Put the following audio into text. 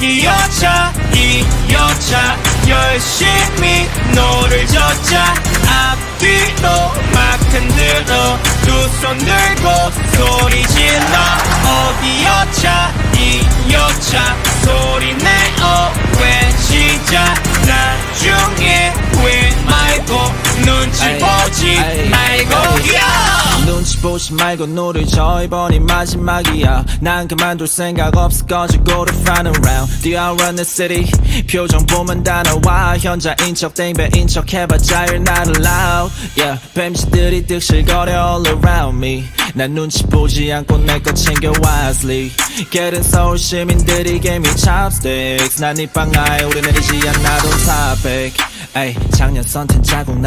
이 여자 이 여자 열심히 노를 젓자 앞뒤로 막 흔들어 두 손 들고 소리 질러 보지 말고 노를 저 이번이 마지막이야. 난 그만둘 생각 없어 거지고 to run around Do I run the city. 표정 보면 다 나와. 현자인 척 땡배인 척 해봤자 you're not allowed. Yeah 뱀씨들이 득실거려 all around me. 난 눈치 보지 않고 내거 챙겨 wisely. 게으른 서울 시민들이 me chopsticks. 난이 방아에 오래 내리지 않아도 topic. 에이 작년 선텐 자국 나